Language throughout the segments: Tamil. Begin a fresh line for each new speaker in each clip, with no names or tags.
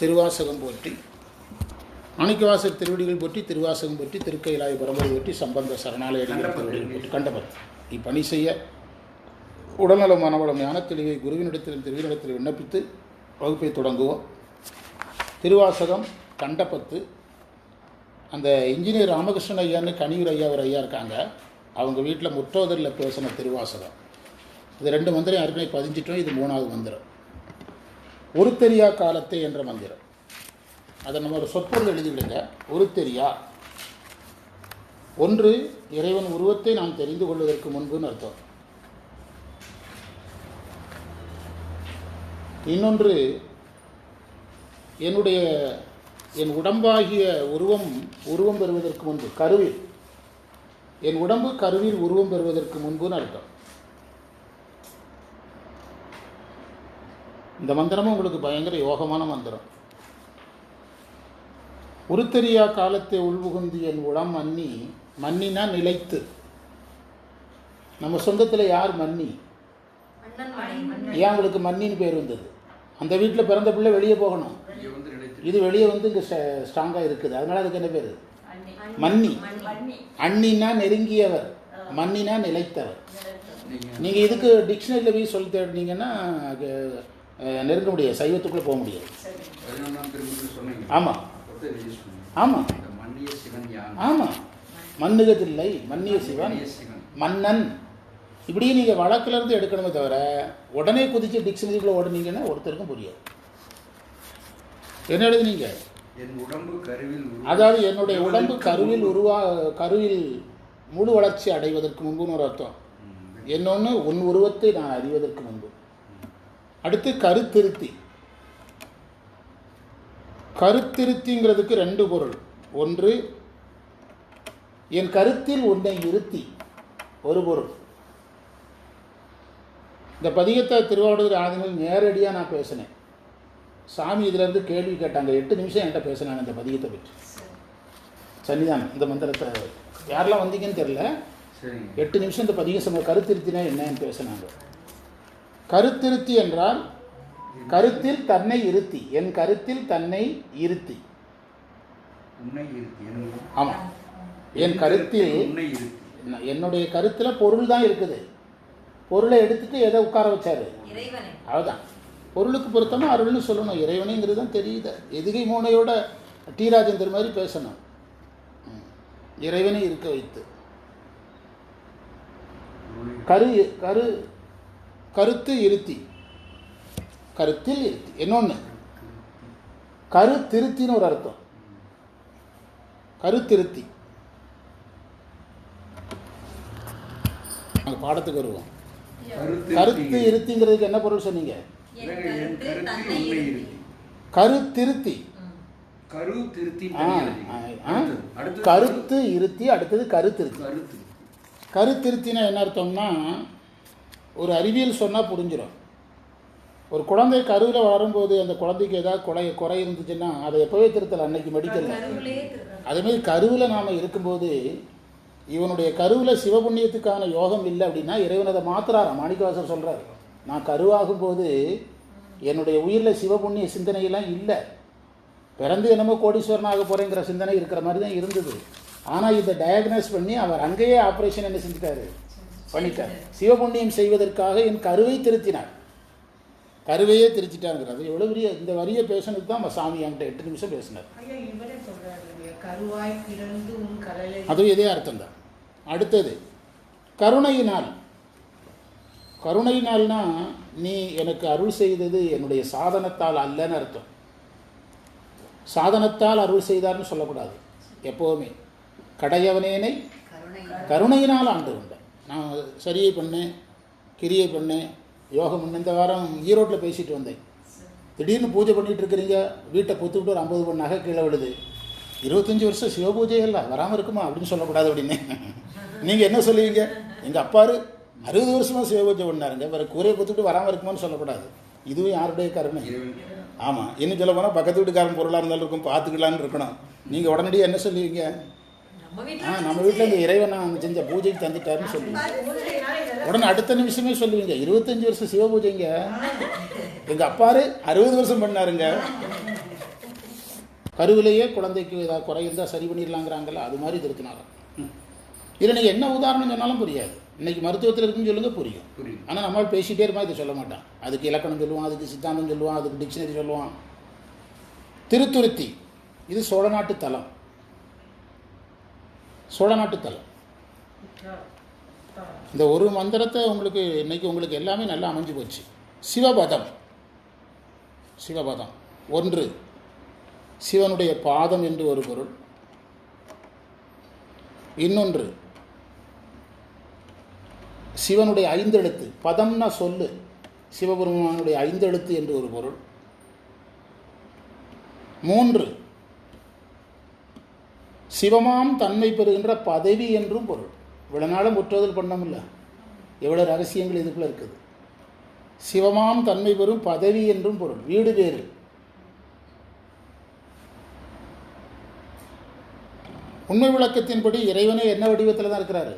திருவாசகம் போற்றி மாணிக்கவாசர் திருவடிகள் போற்றி திருவாசகம் போற்றி திருக்கைலாய பரம்பரை போற்றி சம்பந்த சரணாலயடிகள் திருவடிகள் போற்றி கண்டபத். இப்பணி செய்ய உடல்நலம் மனவளம் ஞான தெளிவை குருவினிடத்தில் திருவினிடத்தில் விண்ணப்பித்து வகுப்பை தொடங்குவோம். திருவாசகம் கண்டபத்து அந்த இன்ஜினியர் ராமகிருஷ்ணன் ஐயான்னு கனியூர் ஐயா ஒரு ஐயா இருக்காங்க. அவங்க வீட்டில் முற்றோதரில் பேசின திருவாசகம். இது ரெண்டு மந்திரம் ஏற்கனவே பதிஞ்சிட்டோம் இது மூணாவது மந்திரம். ஒரு தெரியா காலத்தை என்ற மந்திரம். அதை நம்ம ஒரு சொற்பொருள் எழுதிவிடுங்க. ஒரு தெரியா ஒன்று இறைவன் உருவத்தை நாம் தெரிந்து கொள்வதற்கு முன்புன்னு அர்த்தம். இன்னொன்று என்னுடைய என் உடம்பாகிய உருவம் உருவம் பெறுவதற்கு முன்பு கருவில். என் உடம்பு கருவில் உருவம் பெறுவதற்கு முன்புன்னு அர்த்தம். இந்த மந்திரமும் உங்களுக்கு பயங்கர யோகமான மந்திரம். உருத்தெரியா காலத்தை உள்புகுந்து என் உளம் மன்னி மன்னினா நிலைத்து. நம்ம சொந்தத்தில் யார் மன்னி? ஏன் உங்களுக்கு மன்னின்னு பேர் வந்தது? அந்த வீட்டில் பிறந்த பிள்ளை வெளியே போகணும். இது வெளியே வந்து இங்கே ஸ்ட்ராங்காக இருக்குது. அதனால் அதுக்கு என்ன பேர்? மன்னி. அண்ணினா நெருங்கியவர். மன்னினா நிலைத்தவர்.
நீங்க
நீங்கள் இதுக்கு டிக்ஷனரியில் போய் சொல்லி தேடினீங்கன்னா நெருங்க முடியாது சைவத்துக்குள்ளே போக முடியாது. ஆமாம் ஆமாம் ஆமாம் மண்ணுகதில்லை மன்னிய சிவன் மன்னன். இப்படி நீங்கள் வழக்கிலேருந்து எடுக்கணுமே தவிர உடனே குதிச்சு டிக்ஷனரிக்குள்ளே ஓடுனீங்கன்னா ஒருத்தருக்கும் புரியாது. என்ன எழுதுனீங்க? அதாவது என்னுடைய உடம்பு கருவில் உருவா கருவில் முழு வளர்ச்சி அடைவதற்கு முன்புன்னு ஒரு அர்த்தம்.
ம்,
இன்னொன்று உன் உருவத்தை நான் அறிவதற்கு முன்பு. அடுத்து கருத்திருத்தி. கருத்திருத்திங்கிறதுக்கு ரெண்டு பொருள். ஒன்று என் கருத்தில் உன்னை இருத்தி. ஒரு பொருள். இந்த பதிகத்தை திருவாவூர் ஆதிகள் நேரடியாக நான் பேசினேன். சாமி இதிலேருந்து கேள்வி கேட்டாங்க. எட்டு நிமிஷம் என்கிட்ட பேசினாங்க இந்த பதிகத்தை பற்றி. சன்னிதானம் இந்த மந்திரத்தை. யாரெல்லாம் வந்தீங்கன்னு தெரில எட்டு நிமிஷம் இந்த பதிகம் சம கருத்திருத்தினா என்னன்னு பேசினாங்க. கருத்திருத்தி என்றால் கருத்தில் தன்னை இருத்தி. என் கருத்தில் தன்னை இருத்தி. ஆமாம் என் கருத்தில் என்னுடைய கருத்தில் பொருள் தான் இருக்குது. பொருளை எடுத்துட்டு எதை உட்கார வச்சாரு?
இறைவனை.
அவ்வளோதான் பொருளுக்கு பொருத்தமாக அருள்னு சொல்லணும். இறைவனைங்கிறது தான் தெரியுது. எதுகை மூனையோட டி ராஜேந்தர் மாதிரி பேசணும். இறைவனை இருக்க வைத்து. கரு கரு கருத்து இருத்தி. கருத்தில் இருத்தி. இன்னொன்று கரு திருத்தின்னு ஒரு அர்த்தம். கருத்திருத்தி. நாங்கள் பாடத்துக்கு வருவோம்.
கருத்து
இருத்திங்கிறதுக்கு என்ன பொருள் சொன்னீங்க? கருத்திருத்தி. கருத்து இருத்தி அடுத்தது கருத்திருத்தி.
கருத்து.
கருத்திருத்தினா என்ன அர்த்தம்னா ஒரு அறிவியல் சொன்னால் புரிஞ்சிடும் ஒரு குழந்தை கருவில் வளரும்போது அந்த குழந்தைக்கு ஏதாவது குறை குறை இருந்துச்சுன்னா அதை எப்போவே திருத்தலாம் அன்னைக்கு மெடிக்கலில் அதேமாதிரி கருவில் நாம் இருக்கும்போது இவனுடைய கருவில் சிவபுண்ணியத்துக்கான யோகம் இல்லை அப்படின்னா இறைவன் அதை மாத்துறாராம். மாணிக்கவாசர் சொல்கிறார் நான் கருவாகும்போது என்னுடைய உயிரில் சிவபுண்ணிய சிந்தனையெல்லாம் இல்லை. பிறந்து என்னமோ கோடீஸ்வரன் ஆக போகிறேங்கிற சிந்தனை இருக்கிற மாதிரி தான் இருந்தது. ஆனால் இதை டயக்னோஸ் பண்ணி அவர் அங்கேயே ஆப்ரேஷன் என்ன செஞ்சுட்டாரு? பண்ணிட்டார். சிவபுண்ணியம் செய்வதற்காக என் கருவை திருத்தினார். கருவையே திருத்திட்டாங்கிறது எவ்வளோ பெரிய இந்த வரியை பேசுனதுக்கு தான் சாமி என்கிட்ட எட்டு நிமிஷம் பேசினார். அதுவும் இதே அர்த்தம் தான் அடுத்தது கருணையினால். கருணையினால்னா நீ எனக்கு அருள் செய்தது என்னுடைய சாதனத்தால் அல்லன்னு அர்த்தம். சாதனத்தால் அருள் செய்தார்னு சொல்லக்கூடாது. எப்போவுமே. கடையவனேனை
கருணை
கருணையினால் ஆண்டு கொண்டேன் நான் சரியை பண்ணேன் கிரியை பண்ணேன் யோகம் பண்ணேன். இந்த வாரம் ஈரோட்டில் பேசிட்டு வந்தேன். திடீர்னு பூஜை பண்ணிகிட்டு இருக்கிறீங்க வீட்டை பொத்து விட்டு ஒரு ஐம்பது பொண்ணு நகை கீழே விழுது. இருபத்தஞ்சி வருஷம் சிவ பூஜை இல்லை வராமல் இருக்குமா அப்படின்னு சொல்லக்கூடாது அப்படின்னு. நீங்கள் என்ன சொல்லுவீங்க? எங்கள் அப்பாரு அறுபது வருஷமாக சிவ பூஜை பண்ணாருங்க. வேறு கூரையை பொத்துட்டு வராமல் இருக்குமான்னு சொல்லக்கூடாது. இதுவும் யாருடைய கருணை? ஆமாம் இன்னும் சொல்ல போனால் பக்கத்து வீட்டுக்காரன் பொருளாக இருந்தாலும் இருக்கும் பார்த்துக்கலான்னு இருக்கணும். நீங்கள் உடனடியாக என்ன சொல்லுவீங்க? ஆ
வீட்டுல
நம்ம வீட்டில் இந்த இறைவன் நான் செஞ்ச பூஜைக்கு தந்துட்டாருன்னு சொல்லுவீங்க உடனே அடுத்த நிமிஷமே சொல்லுவீங்க இருபத்தஞ்சி வருஷம் சிவ பூஜைங்க. எங்கள் அப்பாரு அறுபது வருஷம் பண்ணாருங்க. கருவிலேயே குழந்தைக்கு ஏதாவது குறை இருந்தால் சரி பண்ணிடலாங்கிறாங்கல்ல அது மாதிரி திருத்தினாராம் இதில் நீங்கள் என்ன உதாரணம் சொன்னாலும் புரியாது. இன்னைக்கு மருத்துவத்தில் இருக்குன்னு சொல்லுங்க புரியும்.
புரியுது
ஆனால் நம்மளால் பேசிகிட்டே இருப்போம் இதை சொல்ல மாட்டான். அதுக்கு இலக்கணம் சொல்லுவான் அதுக்கு சித்தாந்தம் சொல்லுவான் அதுக்கு டிக்ஷனரி சொல்லுவான். திருத்துருத்தி. இது சோழ நாட்டு தலம். சோழ நாட்டு இந்த ஒரு மந்திரத்தை உங்களுக்கு இன்னைக்கு உங்களுக்கு எல்லாமே நல்லா அமைஞ்சு போச்சு. சிவபதம். சிவபதம். ஒன்று சிவனுடைய பாதம் என்று ஒரு பொருள். இன்னொன்று சிவனுடைய ஐந்தெழுத்து. பதம்னா சொல்லு. சிவபெருமானுடைய ஐந்தெழுத்து என்று ஒரு பொருள். மூன்று சிவமாம் தன்மை பெறுகின்ற பதவி என்றும் பொருள். இவ்வளோ நாளும் முற்றுதல் பண்ணமில்ல. எவ்வளோ ரகசியங்கள் இதுக்குள்ள இருக்குது. சிவமாம் தன்மை பெறும் பதவி என்றும் பொருள். வீடு வேறு. உண்மை விளக்கத்தின்படி இறைவனே என்ன வடிவத்தில் தான் இருக்கிறாரு?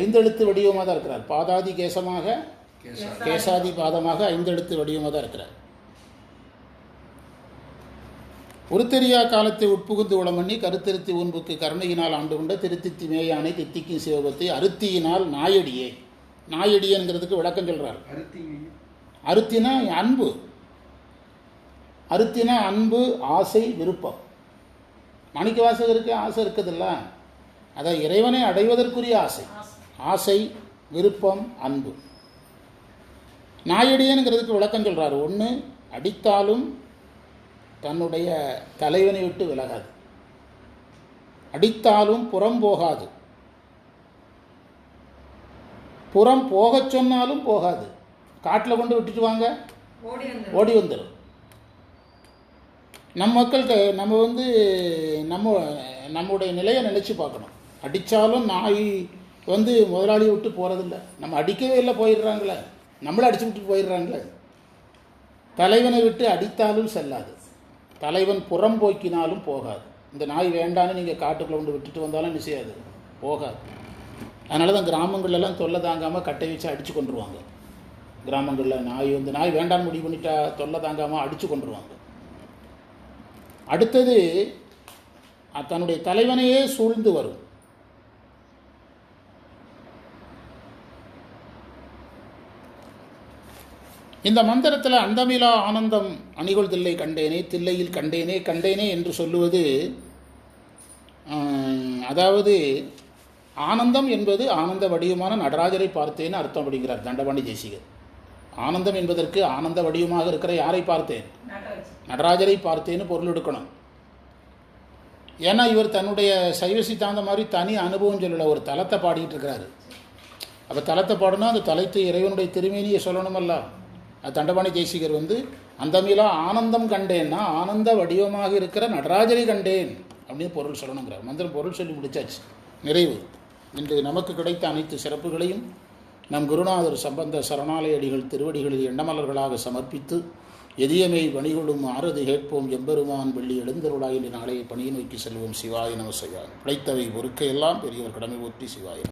ஐந்தெழுத்து வடிவமாக தான் இருக்கிறார். பாதாதி கேசமாக
கேசா
கேசாதி பாதமாக ஐந்தெழுத்து வடிவமாக தான் இருக்கிறார். உருத்தெரியா காலத்தை உட்புகுந்து உளம் பண்ணி கருத்திருத்தி உன்புக்கு கருணையினால் ஆண்டு கொண்ட திருத்தித்தி மேயானை தித்திக்கும் சிவபத்தை அருத்தியினால் நாயடியே. நாயடியேங்கிறதுக்கு விளக்கம்
சொல்கிறார்
அருத்தினா அன்பு. அருத்தினா அன்பு ஆசை விருப்பம். மாணிக்க வாசகருக்கு ஆசை இருக்குதுல்ல? அதை இறைவனை அடைவதற்குரிய ஆசை. ஆசை விருப்பம் அன்பு. நாயடியேங்கிறதுக்கு விளக்கம் சொல்கிறார் ஒன்று அடித்தாலும் தன்னுடைய தலைவனை விட்டு விலகாது. அடித்தாலும் புறம் போகாது. புறம் போகச் சொன்னாலும் போகாது. காட்டில் கொண்டு விட்டுட்டு வாங்க.
ஓடி வந்து
ஓடி வந்துடும் நம்ம மக்களுக்கு நம்ம வந்து நம்ம நம்முடைய நிலையை நினச்சி பார்க்கணும். அடித்தாலும் நாய் வந்து முதலாளியை விட்டு போகிறதில்ல நம்ம அடிக்கவே இல்லை போயிடுறாங்களே. நம்மளை அடிச்சு விட்டு போயிடுறாங்களே. தலைவனை விட்டு அடித்தாலும் செல்லாது. தலைவன் புறம் போக்கினாலும் போகாது. இந்த நாய் வேண்டான்னு நீங்கள் காட்டுக்குள்ளே கொண்டு விட்டுட்டு வந்தாலும் என்ன செய்யாது? போகாது. அதனால தான் கிராமங்கள்லாம் தொல்லை தாங்காமல் கட்டை வச்சு அடித்து கொண்டுருவாங்க. கிராமங்களில் நாய் வந்து நாய் வேண்டான்னு முடிவு பண்ணிட்டா தொல்லை தாங்காமல் அடித்து கொண்டுருவாங்க. அடுத்தது தன்னுடைய தலைவனையே சூழ்ந்து வரும். இந்த மந்திரத்தில் அந்தமிலா ஆனந்தம் அணிகொள் தில்லை கண்டேனே தில்லையில் கண்டேனே கண்டேனே என்று சொல்லுவது அதாவது ஆனந்தம் என்பது ஆனந்த வடிவமான நடராஜரை பார்த்தேன்னு அர்த்தம் அப்படிங்கிறார் தண்டபாணி தேசிகர். ஆனந்தம் என்பதற்கு ஆனந்த வடிவமாக இருக்கிற யாரை பார்த்தேன்?
நடராஜ்
நடராஜரை பார்த்தேன்னு பொருள் எடுக்கணும். ஏன்னா இவர் தன்னுடைய சைவ சித்தாந்த மாதிரி தனி அனுபவம் சொல்லல ஒரு தலத்தை பாடிட்டு இருக்கிறாரு. அப்போ தலத்தை பாடணும் அந்த தலத்தை இறைவனுடைய திருமேனியை சொல்லணுமல்ல. தண்டபாணி தேசிகர் வந்து அந்தமிலா ஆனந்தம் கண்டேன்னா ஆனந்த வடிவமாக இருக்கிற நடராஜரை கண்டேன் அப்படின்னு பொருள் சொல்லணுங்கிறார். மந்திரம் பொருள் சொல்லி முடிச்சாச்சு. நிறைவு. இன்று நமக்கு கிடைத்த அனைத்து சிறப்புகளையும் நம் குருநாதர் சம்பந்த சரணாலயடிகள் திருவடிகளில் எண்ணமலர்களாக சமர்ப்பித்து எதியமை பணிகொள்ளும் ஆறுது கேட்போம் எம்பெருமான் வெள்ளி எழுந்தருளாயில் நாளைய பணியை நோக்கி செல்வோம் சிவாய நம சிவாய. பிழைத்தவை பொறுக்கையெல்லாம் பெரியவர் கடமை ஒற்றி சிவாய